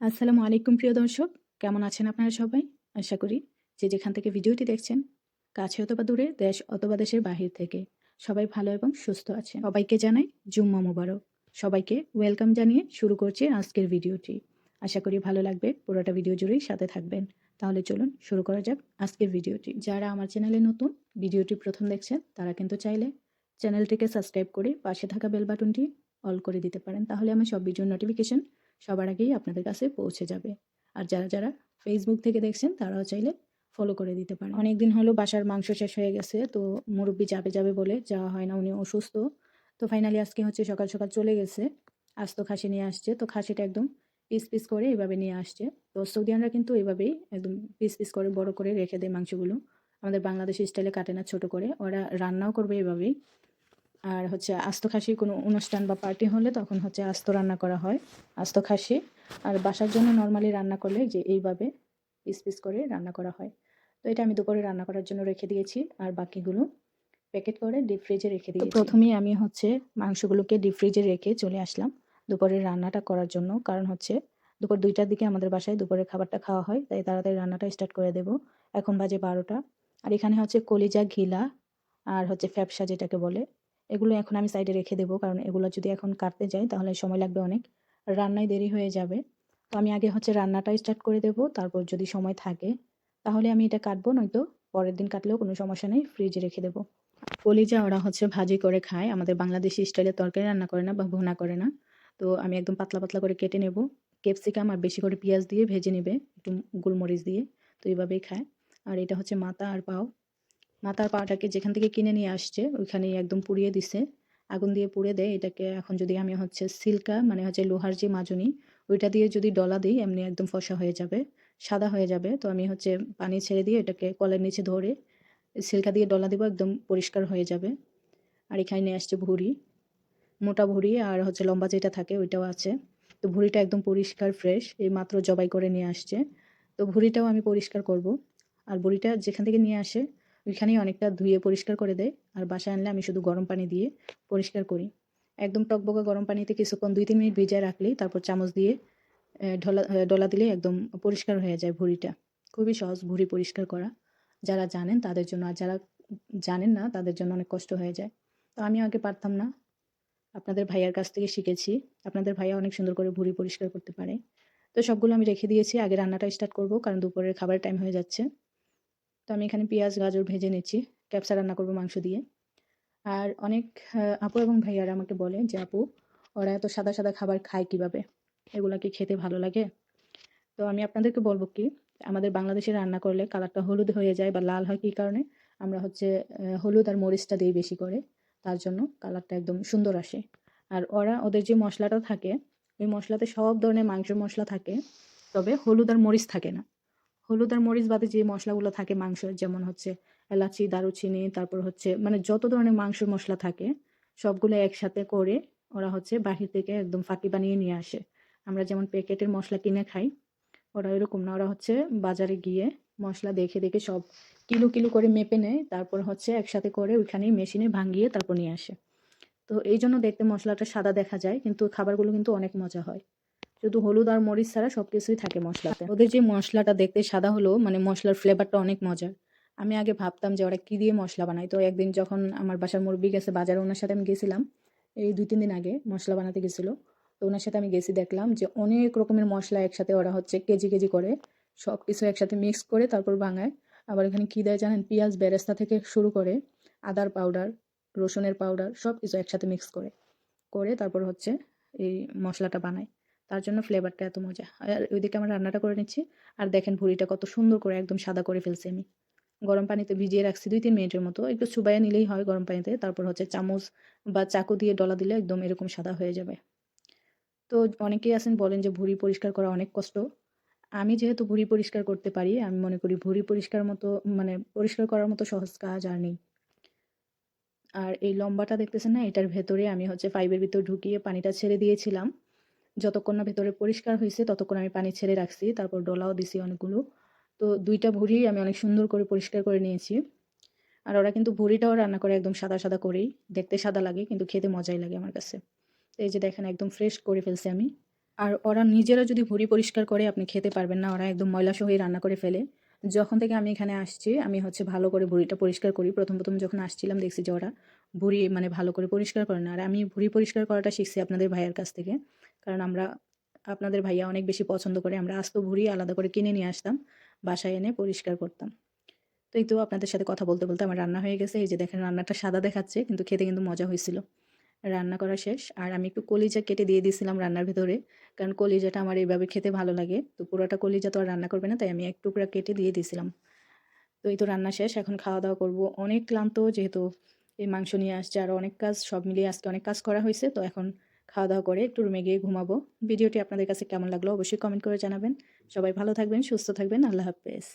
আসসালামু আলাইকুম, প্রিয় দর্শক। কেমন আছেন আপনারা সবাই? আশা করি যে যেখান থেকে ভিডিওটি দেখছেন, কাছে অথবা দূরে, দেশ অথবা দেশের বাহির থেকে, সবাই ভালো এবং সুস্থ আছে সবাইকে জানাই জুম্মা মুবারক। সবাইকে ওয়েলকাম জানিয়ে শুরু করছি আজকের ভিডিওটি। আশা করি ভালো লাগবে, পুরোটা ভিডিও জুড়েই সাথে থাকবেন। তাহলে চলুন শুরু করা যাক আজকের ভিডিওটি। যারা আমার চ্যানেলে নতুন, ভিডিওটি প্রথম দেখছেন, তারা কিন্তু চাইলে চ্যানেলটিকে সাবস্ক্রাইব করে পাশে থাকা বেল বাটনটি অল করে দিতে পারেন। তাহলে আমার সব ভিডিওর নোটিফিকেশন সবার আগেই আপনাদের কাছে পৌঁছে যাবে। আর যারা যারা ফেসবুক থেকে দেখছেন, তারাও চাইলে ফলো করে দিতে পারেন। অনেকদিন হলো বাসার মাংস শেষ হয়ে গেছে, তো মুরব্বি যাবে যাবে বলে যাওয়া হয় না, উনি অসুস্থ। তো ফাইনালি আজকে হচ্ছে সকাল সকাল চলে গেছে। আজ তো খাসি নিয়ে আসছে, তো খাসিটা একদম পিস পিস করে এভাবে নিয়ে আসছে। তো সৌদিয়ানরা কিন্তু এভাবেই একদম পিস পিস করে, বড় করে রেখে দেয় মাংসগুলো। আমাদের বাংলাদেশি স্টাইলে কাটে না, ছোটো করে। ওরা রান্নাও করবে এভাবেই। আর হচ্ছে আস্ত খাসির কোনো অনুষ্ঠান বা পার্টি হলে তখন হচ্ছে আস্ত রান্না করা হয় আস্ত খাসি। আর বাসার জন্য নর্মালি রান্না করলে যে এইভাবে পিস পিস করে রান্না করা হয়। তো এটা আমি দুপুরে রান্না করার জন্য রেখে দিয়েছি আর বাকিগুলো প্যাকেট করে ডিপ ফ্রিজে রেখে দিই প্রথমেই আমি হচ্ছে মাংসগুলোকে ডিপ ফ্রিজে রেখে চলে আসলাম দুপুরের রান্নাটা করার জন্য। কারণ হচ্ছে দুপুর দুইটার দিকে আমাদের বাসায় দুপুরের খাবারটা খাওয়া হয় তাই তাড়াতাড়ি রান্নাটা স্টার্ট করে দেব। এখন বাজে বারোটা। আর এখানে হচ্ছে কলিজা ঘিলা আর হচ্ছে ফ্যাপসা যেটাকে বলে এগুলো এখন আমি সাইডে রেখে দেবো, কারণ এগুলো যদি এখন কাটতে যাই তাহলে সময় লাগবে অনেক। রান্নায় দেরি হয়ে যাবে। তো আমি আগে হচ্ছে রান্নাটা স্টার্ট করে দেবো, তারপর যদি সময় থাকে তাহলে আমি এটা কাটবো, নয়তো পরের দিন কাটলেও কোনো সমস্যা নেই ফ্রিজে রেখে দেবো। কলিজা ওরা হচ্ছে ভাজি করে খায়, আমাদের বাংলাদেশি স্টাইলে তরকারি রান্না করে না বা ভুনা করে না। তো আমি একদম পাতলা পাতলা করে কেটে নেব। ক্যাপসিকাম আর বেশি করে পেঁয়াজ দিয়ে ভেজে নেবে, একটু গোলমরিচ দিয়ে, তো এইভাবেই খায়। আর এটা হচ্ছে মাথা আর পাও। মাথার পাটাকে যেখান থেকে কিনে নিয়ে আসছে, ওইখানেই একদম পুড়িয়ে দিছে। আগুন দিয়ে পুড়ে দেয়, এটাকে এখন যদি আমি হচ্ছে সিল্কা মানে হচ্ছে লোহার যে মাজনি, ওইটা দিয়ে যদি ডলা দিই, এমনি একদম ফসা হয়ে যাবে, সাদা হয়ে যাবে। তো আমি হচ্ছে পানি ছেড়ে দিয়ে এটাকে কলের নিচে ধরে সিল্কা দিয়ে ডলা দিব, একদম পরিষ্কার হয়ে যাবে। আর এখানে নিয়ে আসছে ভুড়ি, মোটা ভুড়ি আর হচ্ছে লম্বা যেটা থাকে, ওইটাও আছে। তো ভুড়িটা একদম পরিষ্কার, ফ্রেশ, এই মাত্র জবাই করে নিয়ে আসছে। তো ভুড়িটাও আমি পরিষ্কার করব। আর ভুড়িটা যেখান থেকে নিয়ে আসে ওইখানেই অনেকটা ধুয়ে পরিষ্কার করে দেয়। আর বাসায় আনলে আমি শুধু গরম পানি দিয়ে পরিষ্কার করি। একদম টকবকা গরম পানিতে কিছুক্ষণ দুই, তিন মিনিট ভিজায় রাখলেই তারপর চামচ দিয়ে ঢলা ডলা দিলে একদম পরিষ্কার হয়ে যায় ভুঁড়িটা। খুবই সহজ ভুঁড়ি পরিষ্কার করা। যারা জানেন তাদের জন্য, আর যারা জানেন না তাদের জন্য অনেক কষ্ট হয়ে যায়। তো আমি আগে পারতাম না। আপনাদের ভাইয়ার কাছ থেকে শিখেছি। আপনাদের ভাইয়া অনেক সুন্দর করে ভুঁড়ি পরিষ্কার করতে পারে। তো সবগুলো আমি রেখে দিয়েছি। আগে রান্নাটা স্টার্ট করব, কারণ দুপুরের খাবারের টাইম হয়ে যাচ্ছে। তো আমি এখানে পেঁয়াজ, গাজর ভেজে নিচ্ছি। ক্যাপসা রান্না করব মাংস দিয়ে। আর অনেক আপু এবং ভাইয়ারা আমাকে বলে যে, আপু, ওরা এত সাদা সাদা খাবার খায় কীভাবে? এগুলা কি খেতে ভালো লাগে? তো আমি আপনাদেরকে বলব কি, আমাদের বাংলাদেশে রান্না করলে কালারটা হলুদ হয়ে যায় বা লাল হয় কী কারণে, আমরা হচ্ছে হলুদ আর মরিচটা দিই বেশি করে, তার জন্য কালারটা একদম সুন্দর আসে। আর ওরা, ওদের যে মশলাটা থাকে, ওই মশলাতে সব ধরনের মাংস মশলা থাকে, তবে হলুদ আর মরিচ থাকে না। হলুদ আর মরিচ বাদে যে মশলাগুলো থাকে মাংসের যেমন হচ্ছে এলাচি, দারুচিনি, তারপর হচ্ছে মানে যত ধরনের মাংস মশলা থাকে, সবগুলো একসাথে করে ওরা হচ্ছে বাহির থেকে একদম ফাঁকি বানিয়ে নিয়ে আসে। আমরা যেমন প্যাকেটের মশলা কিনে খাই, ওরা এরকম না, ওরা হচ্ছে বাজারে গিয়ে মশলা দেখে দেখে সব কিলো কিলো করে মেপে নেয়, তারপর হচ্ছে একসাথে করে ওইখানেই মেশিনে ভাঙিয়ে তারপর নিয়ে আসে। তো এই জন্য দেখতে মশলাটা সাদা দেখা যায়, কিন্তু খাবারগুলো কিন্তু অনেক মজা হয়। শুধু হলুদ আর মরিচ ছাড়া সব কিছুই থাকে মশলাতে। ওদের যে মশলাটা দেখতে সাদা হলো মানে মশলার ফ্লেভারটা অনেক মজার। আমি আগে ভাবতাম যে ওরা কী দিয়ে মশলা বানায়। তো একদিন যখন আমার বাসার মুরব্বী গেছে বাজারে, ওনার সাথে আমি গেছিলাম। এই দুই, তিন দিন আগে মশলা বানাতে গেছিল। তো ওনার সাথে আমি গেছি, দেখলাম যে অনেক রকমের মশলা একসাথে ওরা হচ্ছে কেজি কেজি করে। সব কিছু একসাথে মিক্স করে তারপর বাঙায় আবার এখানে কী দেয় জানেন? পেঁয়াজ বেরেস্তা থেকে শুরু করে আদার পাউডার রসুনের পাউডার সব কিছু একসাথে মিক্স করে। করে তারপর হচ্ছে এই মশলাটা বানায়। তার জন্য ফ্লেভারটা এত মজা। আর ওইদিকে আমার রান্নাটা করে নিচ্ছি। আর দেখেন ভুড়িটা কত সুন্দর করে একদম সাদা করে ফেলছি আমি। গরম পানিতে ভিজিয়ে রাখছি দুই তিন মিনিটের মতো। একটু চুবাইয়া নিলেই হয় গরম পানিতে। তারপর হচ্ছে চামচ বা চাকু দিয়ে ডলা দিলে একদম এরকম সাদা হয়ে যাবে। তো অনেকেই আছেন বলেন যে ভুঁড়ি পরিষ্কার করা অনেক কষ্ট। আমি যেহেতু ভুঁড়ি পরিষ্কার করতে পারি, আমি মনে করি ভুঁড়ি পরিষ্কার মতো মানে পরিষ্কার করার মতো সহজ কাজ আর নেই। আর এই লম্বাটা দেখতেছেন না? এটার ভেতরে আমি হচ্ছে পাইপের ভিতর ঢুকিয়ে পানিটা ছেড়ে দিয়েছিলাম। যতক্ষণ না ভেতরে পরিষ্কার হয়েছে ততক্ষণ আমি পানি ছেড়ে রাখছি, তারপর ডলাও দিছি অনেকগুলো। তো দুইটা ভুড়ি আমি অনেক সুন্দর করে পরিষ্কার করে নিয়েছি। আর ওরা কিন্তু ভুড়িটাও রান্না করে একদম সাদা সাদা করেই, দেখতে সাদা লাগে, কিন্তু খেতে মজাই লাগে আমার কাছে। তো এই যে দেখেন, একদম ফ্রেশ করে ফেলছি আমি। আর ওরা নিজেরা যদি ভুঁড়ি পরিষ্কার করে, আপনি খেতে পারবেন না, ওরা একদম ময়লা সহই রান্না করে ফেলে। যখন থেকে আমি এখানে আসছি, আমি হচ্ছে ভালো করে ভুঁড়িটা পরিষ্কার করি। প্রথম প্রথম যখন আসছিলাম, দেখছি যে ওরা ভুঁড়ি মানে ভালো করে পরিষ্কার করে না আর আমি ভুঁড়ি পরিষ্কার করাটা শিখছি আপনাদের ভাইয়ের কাছ থেকে। কারণ আমরা, আপনাদের ভাইয়া অনেক বেশি পছন্দ করে আমরা আস্ত ভুঁড়ি আলাদা করে কিনে নিয়ে আসতাম, বাসায় এনে পরিষ্কার করতাম। তো এই তো আপনাদের সাথে কথা বলতে বলতে আমার রান্না হয়ে গেছে। এই যে দেখেন রান্নাটা সাদা দেখাচ্ছে, কিন্তু খেতে কিন্তু মজা হয়েছিল। রান্না করা শেষ। আর আমি একটু কলিজা কেটে দিয়ে দিয়েছিলাম রান্নার ভেতরে। কারণ কলিজাটা আমার এইভাবে খেতে ভালো লাগে। তো পুরোটা কলিজা তো আর রান্না করবে না, তাই আমি এক টুকরা কেটে দিয়ে দিয়েছিলাম। তো এই তো রান্না শেষ। এখন খাওয়া দাওয়া করব। অনেক ক্লান্ত যেহেতু এই মাংস নিয়ে আসছে আর অনেক কাজ, সব মিলিয়ে আজকে অনেক কাজ করা হয়েছে। তো এখন খাওয়া দাওয়া করে একটু রুমে গিয়ে ঘুমাবো। ভিডিওটি আপনাদের কাছে কেমন লাগল অবশ্যই কমেন্ট করে জানাবেন। সবাই ভালো থাকবেন, সুস্থ থাকবেন। আল্লাহ হাফেজ।